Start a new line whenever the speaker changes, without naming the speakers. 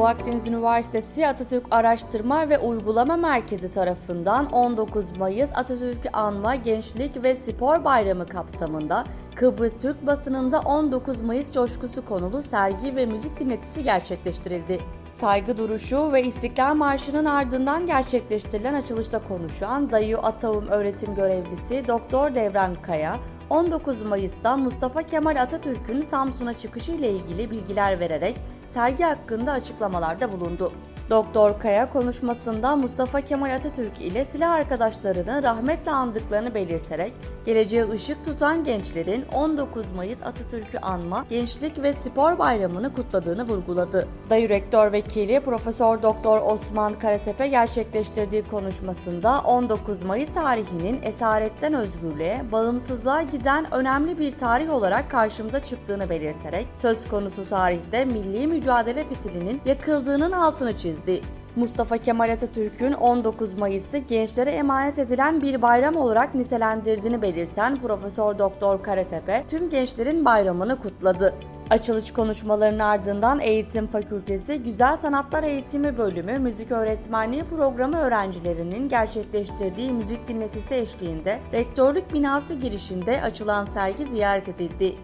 Doğu Akdeniz Üniversitesi Atatürk Araştırma ve Uygulama Merkezi tarafından 19 Mayıs Atatürk'ü anma Gençlik ve Spor Bayramı kapsamında Kıbrıs Türk basınında 19 Mayıs coşkusu konulu sergi ve müzik dinletisi gerçekleştirildi. Saygı duruşu ve İstiklal Marşı'nın ardından gerçekleştirilen açılışta konuşan Dayı Atağım öğretim görevlisi Doktor Devran Kaya, 19 Mayıs'ta Mustafa Kemal Atatürk'ün Samsun'a çıkışı ile ilgili bilgiler vererek sergi hakkında açıklamalarda bulundu. Doktor Kaya konuşmasında Mustafa Kemal Atatürk ile silah arkadaşlarını rahmetle andıklarını belirterek geleceğe ışık tutan gençlerin 19 Mayıs Atatürk'ü anma Gençlik ve Spor Bayramı'nı kutladığını vurguladı. Dayı Rektör Vekili Profesör Doktor Osman Karatepe gerçekleştirdiği konuşmasında 19 Mayıs tarihinin esaretten özgürlüğe, bağımsızlığa giden önemli bir tarih olarak karşımıza çıktığını belirterek söz konusu tarihte milli mücadele fitilinin yakıldığının altını çizdi. Mustafa Kemal Atatürk'ün 19 Mayıs'ı gençlere emanet edilen bir bayram olarak nitelendirdiğini belirten Profesör Doktor Karatepe tüm gençlerin bayramını kutladı. Açılış konuşmalarının ardından Eğitim Fakültesi Güzel Sanatlar Eğitimi Bölümü Müzik Öğretmenliği Programı öğrencilerinin gerçekleştirdiği müzik dinletisi eşliğinde Rektörlük binası girişinde açılan sergi ziyaret edildi.